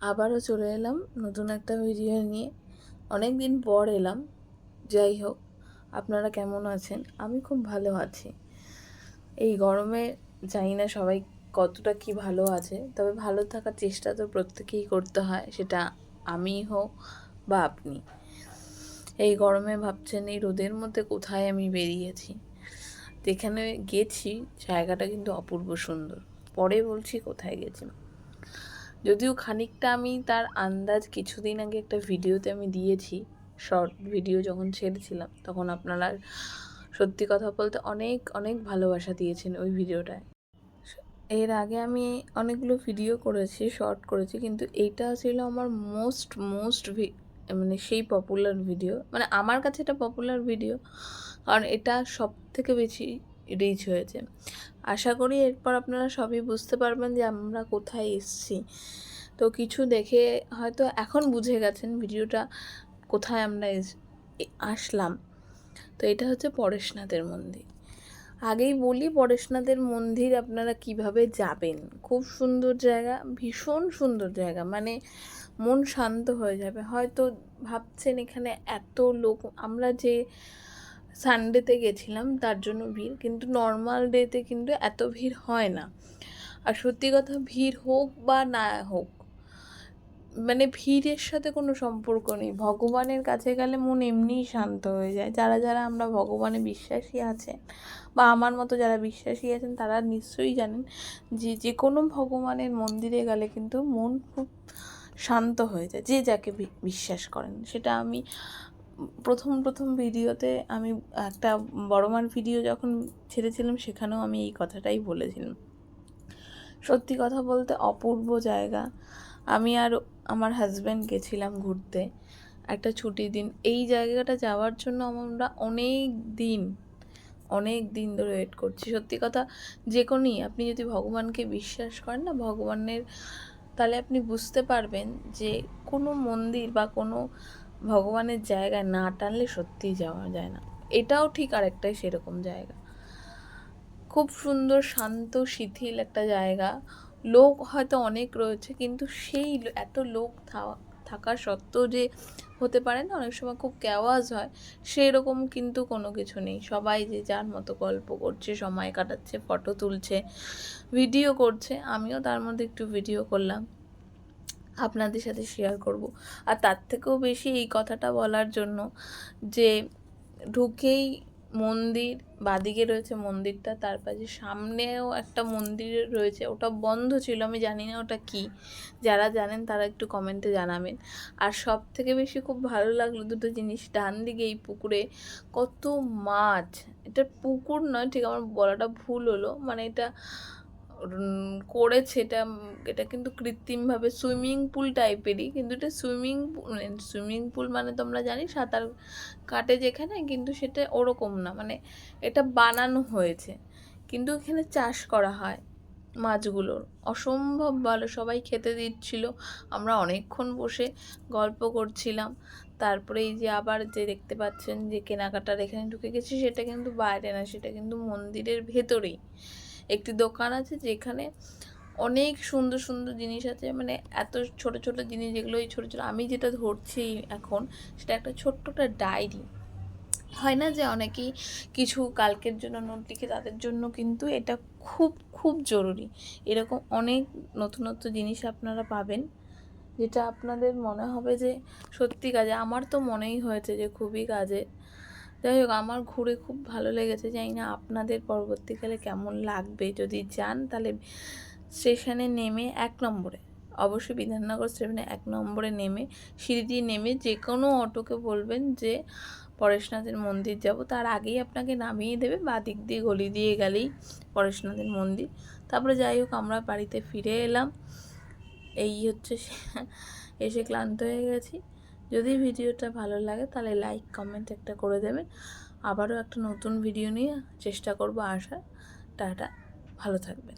আবারও চলে এলাম নতুন একটা ভিডিও নিয়ে। অনেক দিন পর এলাম। যাই হোক, আপনারা কেমন আছেন? আমি খুব ভালো আছি। এই গরমে জানি না সবাই কতটা কি ভালো আছে, তবে ভালো থাকার চেষ্টা তো প্রত্যেকেই করতে হয়, সেটা আমি হোক বা আপনি। এই গরমে ভাবছেন, এই রোদের মধ্যে কোথায় আমি বেরিয়েছি? যেখানে গেছি, জায়গাটা কিন্তু অপূর্ব সুন্দর। পরে বলছি কোথায় গেছি। যদিও খানিকটা আমি তার আন্দাজ কিছুদিন আগে একটা ভিডিওতে আমি দিয়েছি শর্ট ভিডিও যখন ছেড়েছিলাম, তখন আপনারা সত্যি কথা বলতে অনেক অনেক ভালোবাসা দিয়েছেন ওই ভিডিওটায়। এর আগে আমি অনেকগুলো ভিডিও করেছি শর্ট করেছি, কিন্তু এইটা ছিল আমার মোস্ট মোস্ট মানে সেই পপুলার ভিডিও মানে আমার কাছে এটা পপুলার ভিডিও কারণ এটা সব থেকে বেশি রিচ হয়েছে। আশা করি এরপর আপনারা সবই বুঝতে পারবেন যে আমরা কোথায় এসছি। তো কিছু দেখে হয়তো এখন বুঝে গেছেন ভিডিওটা কোথায় আমরা আসলাম। তো এটা হচ্ছে পরেশনাথের মন্দির। আগেই বলি পরেশনাথের মন্দির আপনারা কীভাবে যাবেন? খুব সুন্দর জায়গা, ভীষণ সুন্দর জায়গা। মানে মন শান্ত হয়ে যাবে। হয়তো ভাবছেন এখানে এত লোক, আমরা যে সানডেতে গেছিলাম, তার জন্য ভিড়, কিন্তু নর্মাল ডেতে কিন্তু এত ভিড় হয় না। আর সত্যি কথা, ভিড় হোক বা না হোক মানে ভিড়ের সাথে কোনো সম্পর্ক নেই। ভগবানের কাছে গেলে মন এমনিই শান্ত হয়ে যায়। যারা যারা আমরা ভগবানে বিশ্বাসী আছেন, বা আমার মতো যারা বিশ্বাসী আছেন, তারা নিশ্চয়ই জানেন যে যে কোনো ভগবানের মন্দিরে গেলে কিন্তু মন খুব শান্ত হয়ে যায়, যে যাকে বিশ্বাস করেন। সেটা আমি প্রথম প্রথম ভিডিওতে আমি একটা বড়মার ভিডিও যখন ছেড়েছিলাম, সেখানেও আমি এই কথাটাই বলেছিলাম। সত্যি কথা বলতে অপূর্ব জায়গা। আমি আর আমার হাজব্যান্ড গেছিলাম ঘুরতে একটা ছুটির দিন। এই জায়গাটা যাওয়ার জন্য আমরা অনেক দিন অনেক দিন ধরে ওয়েট করছি। সত্যি কথা, যে কোনোই, আপনি যদি ভগবানকে বিশ্বাস করেন না, ভগবানের, তাহলে আপনি বুঝতে পারবেন যে কোনো মন্দির বা কোনো ভগবানের জায়গায় না টানলে সত্যিই যাওয়া যায় না। এটাও ঠিক আরেকটাই সেরকম জায়গা। খুব সুন্দর, শান্ত, শিথিল একটা জায়গা। লোক হয়তো অনেক রয়েছে, কিন্তু সেই এত লোক থাকা সত্ত্বেও যে হতে পারে না, অনেক সময় খুব ক্যাওয়াজ হয় সেই রকম কিন্তু কোনো কিছু নেই। সবাই যে যার মতো গল্প করছে, সময় কাটাচ্ছে ফটো তুলছে ভিডিও করছে, আমিও তার মধ্যে একটু ভিডিও করলাম। আপনাদের সাথে শেয়ার করব। আর তার থেকেও বেশি এই কথাটা বলার জন্য যে ঢুকেই মন্দির, বাদিকে রয়েছে মন্দিরটা, তার পাশে সামনেও একটা মন্দির রয়েছে, ওটা বন্ধ ছিল, আমি জানি না ওটা কি। যারা জানেন তারা একটু কমেন্টে জানাবেন। আর সব থেকে বেশি খুব ভালো লাগল দুটো জিনিস, ডান দিকে এই পুকুরে কত মাছ। এটা পুকুর নয়, ঠিক আমার বলাটা ভুল হলো মানে এটা করেছে এটা এটা কিন্তু কৃত্রিমভাবে সুইমিং পুল টাইপেরই, কিন্তু এটা সুইমিং মানে সুইমিং পুল মানে তোমরা জানি সাঁতার কাটে যেখানে, কিন্তু সেটা ওরকম না মানে এটা বানানো হয়েছে, কিন্তু এখানে চাষ করা হয় মাছগুলোর। অসম্ভব ভালো, সবাই খেতে দিচ্ছিল, আমরা অনেকক্ষণ বসে গল্প করছিলাম, তারপরে এই যে আবার যে দেখতে পাচ্ছেন যে কেনাকাটার এখানে ঢুকে গেছি, সেটা কিন্তু বাইরে না, সেটা কিন্তু মন্দিরের ভেতরেই। একটি দোকান আছে যেখানে অনেক সুন্দর সুন্দর জিনিস আছে। মানে এত ছোট ছোট জিনিস যেগুলো এই ছোটো ছোটো, আমি যেটা ধরছি এখন সেটা একটা ছোট্ট একটা ডায়েরি। হয় না যে অনেকেই কিছু কালকের জন্য নোট লিখে তাদের জন্য কিন্তু এটা খুব খুব জরুরি। এরকম অনেক নতুনত্ব জিনিস আপনারা পাবেন যেটা আপনাদের মনে হবে যে সত্যি কাজে। আমার তো মনেই হয়েছে যে খুবই কাজে। যাই হোক, আমার ঘুরে খুব ভালো লেগেছে। জানি না আপনাদের পরবর্তীকালে কেমন লাগবে। যদি যান, তাহলে স্টেশনে নেমে এক নম্বরে, অবশ্যই বিধাননগর স্টেশনে এক নম্বরে নেমে সিঁড়ি দিয়ে নেমে যে কোনো অটোকে বলবেন যে, পরেশনাথের মন্দির যাব। তার আগেই আপনাকে নামিয়ে দেবে, বা দিক দিয়ে গলি দিয়ে গেলেই পরেশনাথের মন্দির। তারপরে যাই হোক, আমরা বাড়িতে ফিরে এলাম। এই হচ্ছে, এসে ক্লান্ত হয়ে গেছি। যদি ভিডিওটা ভালো লাগে তাহলে লাইক কমেন্ট একটা করে দেবেন। আবারও একটা নতুন ভিডিও নিয়ে চেষ্টা করব আসার টাটা, ভালো থাকবেন।